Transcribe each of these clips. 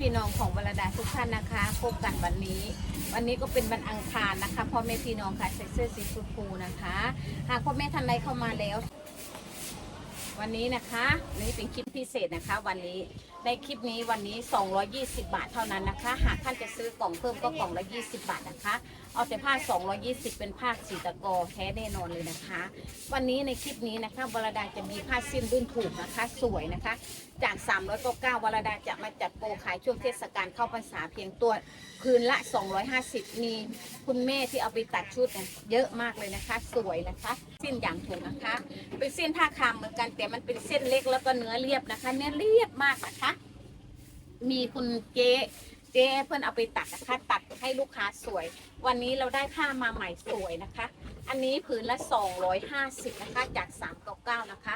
พี่น้องของวรดาทุกท่านนะคะพบกันวันนี้ วันนี้ก็เป็นวันอังคารนะคะพ่อแม่พี่น้องค่ะใส่เสื้อสีชมพูนะคะ หากพ่อแม่ท่านใดเข้ามาแล้ว วันนี้นะคะนี่เป็นคลิปพิเศษนะคะ วันนี้ในคลิปนี้วันนี้ 220 บาทเท่านั้นนะคะ หากท่านจะซื้อกล่องเพิ่มก็กล่องละ 20 บาทนะคะ เอาแต่ผ้า 220 เป็นผ้าสีตะกอแท้แน่นอนเลยนะคะ วันนี้ในคลิปนี้นะคะวรดาจะมีผ้าสิ้นรุ่นถูกนะคะ สวยนะคะ จาก399วรดาจะมาจัดโปรขายช่วงเทศกาลเข้าพรรษาเพียงตัวคืนละ 250 มีคุณแม่ที่เอาไปตัดชุดเนี่ยเยอะมากเลยนะคะ สวยนะคะ สิ้นอย่างถูกนะคะ เป็นเส้นผ้าคามเหมือนกันแต่มันเป็นเส้นเล็กแล้วก็เนื้อเรียบนะคะ เนื้อเรียบมากนะคะ มีคุณเจ๊เจ๊เพื่อนเอาไปตัดนะคะ ตัดให้ลูกค้าสวย วันนี้เราได้ผ้ามาใหม่สวยนะคะ อันนี้ผืนละ 250 นะคะ จาก399นะคะ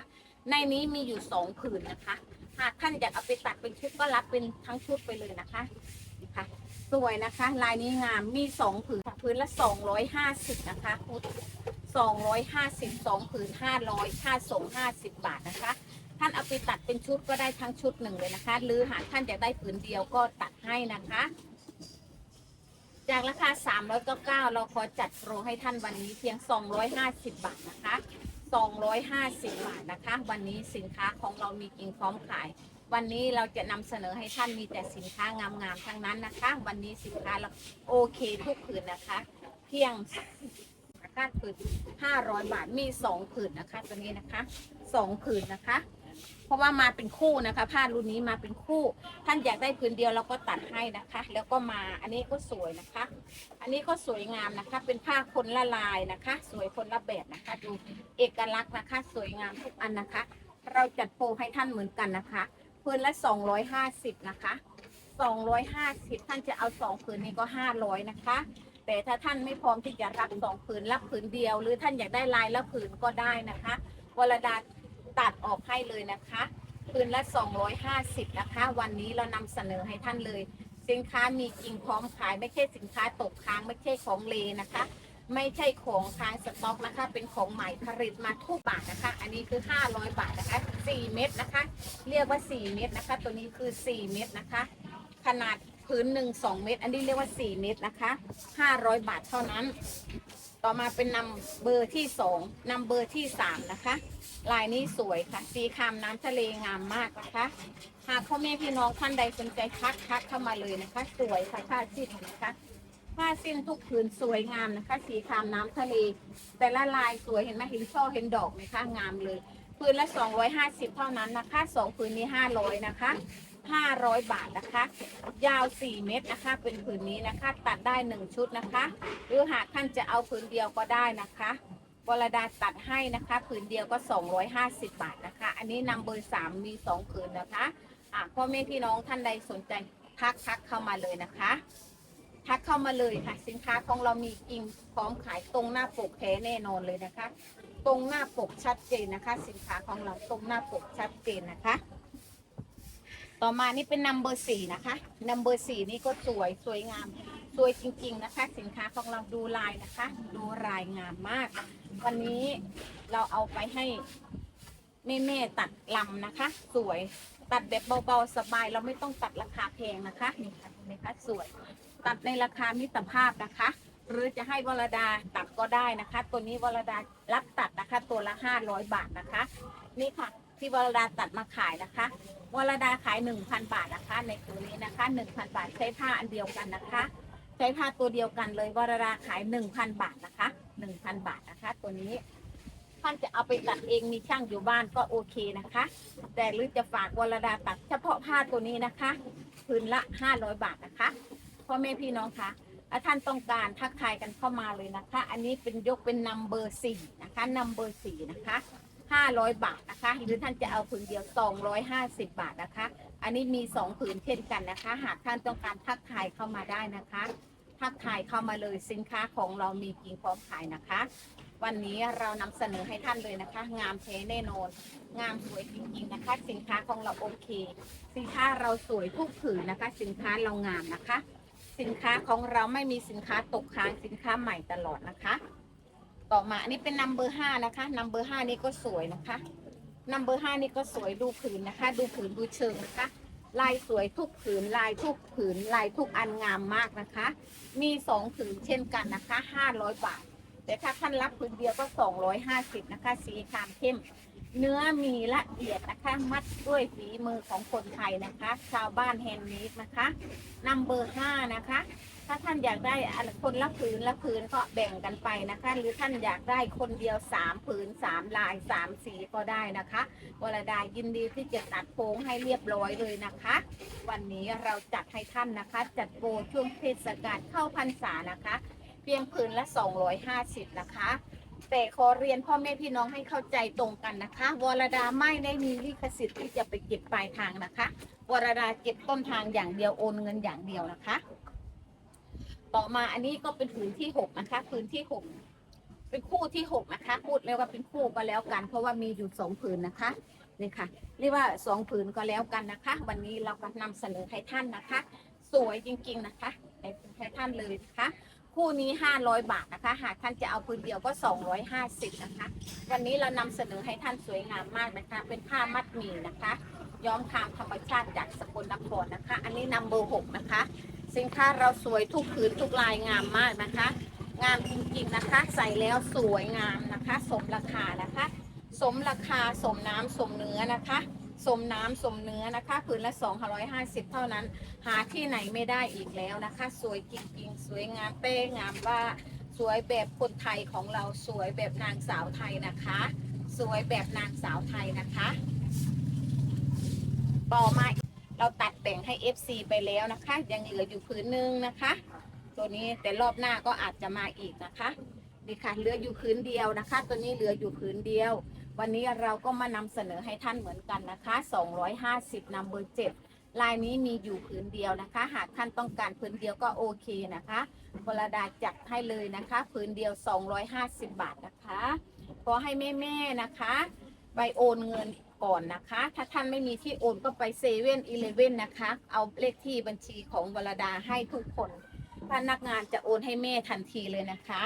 ในนี้มีอยู่ 2 ผืนนะคะ หากท่านอยากเอาไปตัดเป็นชุดก็รับเป็นทั้งชุดไปเลยนะคะนี่ค่ะสวยนะคะ ลายนี้งามมี2ผืนค่ะผืนละ250นะคะพุทธ250 2ผืน500ค่าส่ง50บาทนะคะ ท่านเอาไปตัดเป็นชุดก็ได้ทั้งชุดหนึ่งเลยนะคะ หรือหากท่านอยากได้ผืนเดียวก็ตัดให้นะคะจากราคา 399 เราขอจัดโปรให้ท่านวันนี้เพียง 250 บาทนะคะ 250 บาทนะคะ วันนี้สินค้าของเรามีกิ่งพร้อมขาย วันนี้เราจะนำเสนอให้ท่านมีแต่สินค้างามๆทั้งนั้นนะคะ วันนี้สินค้าเราโอเคทุกผืนนะคะ เพียงราคาผืน500 บาทมี 2 ผืนนะคะ ตัวนี้นะคะ 2 ผืนนะคะ เพราะว่ามาเป็นคู่นะคะ ผ้ารุ่นนี้มาเป็นคู่ ท่านอยากได้ผืนเดียวเราก็ตัดให้นะคะ แล้วก็มาอันนี้ก็สวยนะคะ อันนี้ก็สวยงามนะคะ เป็นผ้าคนละลายนะคะ สวยคนละแบบนะคะ ดูเอกลักษณ์นะคะ สวยงามทุกอันนะคะ เราจัดโปรให้ท่านเหมือนกันนะคะผืนละ 250 นะคะ 250 ท่านจะเอาสองผืนนี้ก็ 500 นะคะ แต่ถ้าท่านไม่พร้อมที่จะรับสองผืนรับผืนเดียว หรือท่านอยากได้ลายละผืนก็ได้นะคะวรดา ตัดออกให้เลยนะคะผืนละ 250 นะคะ วันนี้เรานำเสนอให้ท่านเลย สินค้ามีจริงพร้อมขายไม่ใช่สินค้าตกค้างไม่ใช่ของเลนะคะ ไม่ใช่ของค้างสต็อกนะคะ เป็นของใหม่ผลิตมาทุกบาทนะคะ อันนี้คือ 500 บาทนะคะ 4 เม็ดนะคะ เรียกว่า 4 เม็ดนะคะ ตัวนี้คือ 4 เม็ดนะคะ ขนาดพื้นหนึ่งสองเม็ดอันนี้เรียกว่า 4 เม็ดนะคะ 500 บาทเท่านั้น ต่อมาเป็นนำเบอร์ที่2นำเบอร์ที่3นะคะ ลายนี้สวยค่ะ สีคามน้ำทะเลงามมากนะคะ หากพ่อแม่พี่น้องท่านใดสนใจทักทักเข้ามาเลยนะคะ สวยค่ะผ้าสิ้นนะคะผ้าสิ้นทุกผืนสวยงามนะคะ สีคามน้ำทะเล แต่ละลายสวยเห็นไหมเห็นช่อเห็นดอกไหมคะงามเลยผืนละ 250 เท่านั้นนะคะสองผืนนี้ 500 นะคะ 500 บาทนะคะ ยาว 4 เมตรนะคะ เป็นผืนนี้นะคะ ตัดได้ 1 ชุดนะคะ หรือหากท่านจะเอาผืนเดียวก็ได้นะคะวรดาตัดให้นะคะผืนเดียวก็ 250 บาทนะคะ อันนี้นำเบอร์ 3 มี 2 ผืนนะคะอะพ่อแม่พี่น้องท่านใดสนใจทักทักเข้ามาเลยนะคะ ทักเข้ามาเลยค่ะ สินค้าของเรามีจริงพร้อมขายตรงหน้าปกแท้แน่นอนเลยนะคะ ตรงหน้าปกชัดเจนนะคะ สินค้าของเราตรงหน้าปกชัดเจนนะคะ ต่อมานี่เป็นนัมเบอร์สี่นะคะนัมเบอร์สี่นี่ก็สวยสวยงาม สวยจริงๆนะคะ สินค้าของเราดูลายนะคะ ดูลายงามมาก วันนี้เราเอาไปให้แม่ๆตัดลำนะคะ สวยตัดแบบเบาๆสบาย เราไม่ต้องตัดราคาแพงนะคะนี่ค่ะนไหมคะสวย ตัดในราคามิตรภาพนะคะ หรือจะให้วรดาตัดก็ได้นะคะ ตัวนี้วรดารับตัดนะคะ ตัวละ500บาทนะคะ นี่ค่ะ ที่วรดาตัดมาขายนะคะวรดาขาย 1,000 บาทนะคะ ในตัวนี้นะคะ 1,000 บาทใช้ผ้าอันเดียวกันนะคะ ใช้ผ้าตัวเดียวกันเลยวรดาขาย 1,000 บาทนะคะ 1,000 บาทนะคะ ตัวนี้ท่านจะเอาไปตัดเองมีช่างอยู่บ้านก็โอเคนะคะ แต่หรือจะฝากวรดาตัดเฉพาะผ้าตัวนี้นะคะพื้นละ 500 บาทนะคะพ่อแม่พี่น้องคะถ้าท่านต้องการทักทายกันเข้ามาเลยนะคะ อันนี้เป็นยกเป็นนัมเบอร์สี่นะคะนัมเบอร์สี่นะคะ 500 บาทนะคะ หรือท่านจะเอาผืนเดียว 250 บาทนะคะ อันนี้มี 2 ผืนเช่นกันนะคะ หากท่านต้องการทักทายเข้ามาได้นะคะ ทักทายเข้ามาเลยสินค้าของเรามีจริงพร้อมขายนะคะ วันนี้เรานำเสนอให้ท่านเลยนะคะ งามแท้แน่นอน งามสวยจริงๆนะคะ สินค้าของเราโอเค สินค้าเราสวยทุกผืนนะคะ สินค้าเรางามนะคะ สินค้าของเราไม่มีสินค้าตกค้างสินค้าใหม่ตลอดนะคะ ต่อมาอันนี้เป็นนัมเบอร์ห้านะคะนัมเบอร์ห้านี่ก็สวยนะคะนัมเบอร์ห้านี่ก็สวยดูผืนนะคะ ดูผืนดูเชิงนะคะ ลายสวยทุกผืนลายทุกผืนลายทุกอันงามมากนะคะ มีสองผืนเช่นกันนะคะห้าร้อยบาท แต่ถ้าท่านรับผืนเดียวก็สองร้อยห้าสิบนะคะ สีครามเข้ม เนื้อมีละเอียดนะคะ มัดด้วยฝีมือของคนไทยนะคะ ชาวบ้านแฮนด์เมดนะคะนัมเบอร์ห้านะคะ ถ้าท่านอยากได้อันคนละผืนละผืนก็แบ่งกันไปนะคะ หรือท่านอยากได้คนเดียวสามผืนสามลายสามสีก็ได้นะคะวรดายินดีที่จะตัดโค้งให้เรียบร้อยเลยนะคะ วันนี้เราจัดให้ท่านนะคะ จัดโปรช่วงเทศกาลเข้าพรรษานะคะ เพียงผืนละ 250 นะคะ แต่ขอเรียนพ่อแม่พี่น้องให้เข้าใจตรงกันนะคะ วรดาไม่ได้มีลิขสิทธิ์ที่จะไปเก็บปลายทางนะคะ วรดาเก็บต้นทางอย่างเดียวโอนเงินอย่างเดียวนะคะ ต่อมาอันนี้ก็เป็นผืนที่6นะคะผืนที่6เป็นคู่ที่6นะคะพูดเรียกว่าเป็นคู่ก็แล้วกัน เพราะว่ามีอยู่สองผืนนะคะนี่ค่ะเรียกว่าสองผืนก็แล้วกันนะคะ วันนี้เราก็นำเสนอให้ท่านนะคะ สวยจริงๆนะคะให้ท่านเลยนะคะ คู่นี้ 500 บาทนะคะ หากท่านจะเอาพื้นเดียวก็ 250 นะคะ วันนี้เรานำเสนอให้ท่านสวยงามมากนะคะ เป็นผ้ามัดหมี่นะคะ ย้อมคามธรรมชาติจากสกลนครนะคะ อันนี้นำเบอร์หกนะคะ สินค้าเราสวยทุกผืนทุกลายงามมากนะคะ งามจริงๆนะคะ ใส่แล้วสวยงามนะคะ สมราคานะคะ สมราคาสมน้ำสมเนื้อนะคะ สมน้ำสมเนื้อนะคะผืนละ 250 เท่านั้น หาที่ไหนไม่ได้อีกแล้วนะคะ สวยจริงๆ สวยงามเป้งามว่าสวยแบบคนไทยของเราสวยแบบนางสาวไทยนะคะ สวยแบบนางสาวไทยนะคะ ต่อมาเราตัดแบ่งให้ FC ไปแล้วนะคะ ยังเหลืออยู่ผืนหนึ่งนะคะ ตัวนี้แต่รอบหน้าก็อาจจะมาอีกนะคะดีค่ะเหลืออยู่ผืนเดียวนะคะ ตัวนี้เหลืออยู่ผืนเดียว วันนี้เราก็มานำเสนอให้ท่านเหมือนกันนะคะ 250นำเบอร์7ลายนี้มีอยู่ผืนเดียวนะคะ หากท่านต้องการผืนเดียวก็โอเคนะคะพลดาจัดให้เลยนะคะผืนเดียว 250 บาทนะคะขอให้แม่ๆนะคะ ไปโอนเงินก่อนนะคะ ถ้าท่านไม่มีที่โอนก็ไปเซเว่นอีเลเว่นนะคะ เอาเลขที่บัญชีของวรดาให้ทุกคนพนักงานจะโอนให้แม่ทันทีเลยนะคะ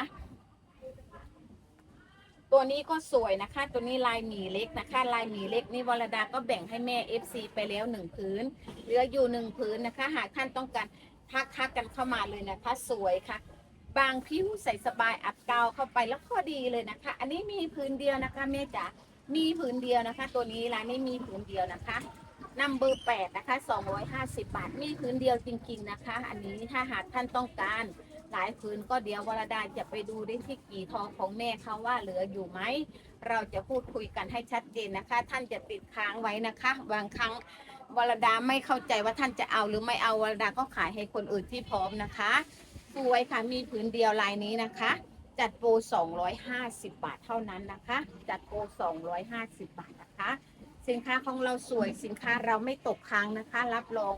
ตัวนี้ก็สวยนะคะ ตัวนี้ลายหมีเล็กนะคะ ลายหมีเล็กนี่วรดาก็แบ่งให้แม่ FC ไปแล้วหนึ่งพื้นเหลืออยู่หนึ่งพื้นนะคะ หากท่านต้องการทักทักกันเข้ามาเลยนะคะ สวยค่ะ บางผิวใส่สบายอัดกาวเข้าไปแล้วพอดีเลยนะคะ อันนี้มีพื้นเดียวนะคะ แม่จ๋ามีผืนเดียวนะคะ ตัวนี้ร้านนี้มีผืนเดียวนะคะนัมเบอร์แปดนะคะ250บาท มีผืนเดียวจริง ๆนะคะ อันนี้ถ้าหากท่านต้องการ หลายผืนก็เดี๋ยววรดาจะไปดูได้ที่กี่ทองของแม่เขาว่าเหลืออยู่ไหม เราจะพูดคุยกันให้ชัดเจนนะคะ ท่านจะติดค้างไว้นะคะบางครั้งวรดาไม่เข้าใจว่าท่านจะเอาหรือไม่เอาวรดาก็ขายให้คนอื่นที่พร้อมนะคะสวยค่ะมีผืนเดียวลายนี้นะคะ จัดโปร 250 บาทเท่านั้นนะคะ จัดโปร 250 บาทนะคะ สินค้าของเราสวยสินค้าเราไม่ตกค้างนะคะ รับรอง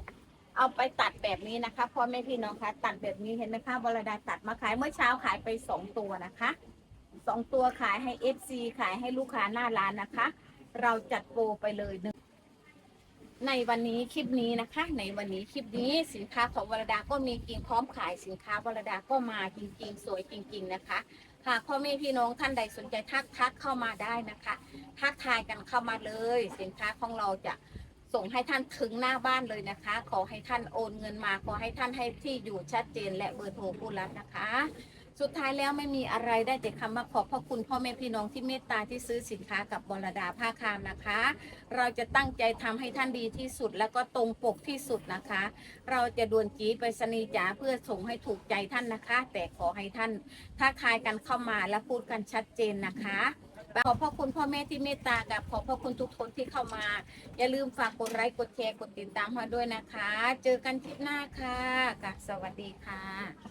เอาไปตัดแบบนี้นะคะพ่อแม่พี่น้องคะตัดแบบนี้เห็นไหมคะบรดาตัดมาขายเมื่อเช้าขายไป2ตัวนะคะ2ตัวขายให้ FC ขายให้ลูกค้าหน้าร้านนะคะ เราจัดโปรไปเลยหนึ่งในวันนี้คลิปนี้นะคะ ในวันนี้คลิปนี้สินค้าของวรดาก็มีจริงพร้อมขายสินค้าวรดาก็มาจริงๆ สวยจริง ๆนะคะหากพ่อแม่พี่น้องท่านใดสนใจทักทักเข้ามาได้นะคะ ทักทายกันเข้ามาเลย สินค้าของเราจะ ส่งให้ท่านถึงหน้าบ้านเลยนะคะ ขอให้ท่านโอนเงินมา ขอให้ท่านให้ที่อยู่ชัดเจนและเบอร์โทรผู้รับนะคะ สุดท้ายแล้วไม่มีอะไรได้แต่คำว่าขอบพระคุณพ่อแม่พี่น้องที่เมตตาที่ซื้อสินค้ากับบรดาผ้าคามนะคะ เราจะตั้งใจทำให้ท่านดีที่สุดแล้วก็ตรงปกที่สุดนะคะ เราจะด่วนจีไปสนีจ๋าเพื่อส่งให้ถูกใจท่านนะคะ แต่ขอให้ท่านทักทายกันเข้ามาและพูดกันชัดเจนนะคะ ขอบพระคุณพ่อแม่ที่เมตตากับขอบพระคุณทุกคนที่เข้ามา อย่าลืมฝากกดไลค์กดแชร์กดติดตามมาด้วยนะคะ เจอกันคลิปหน้าค่ะกับสวัสดีค่ะ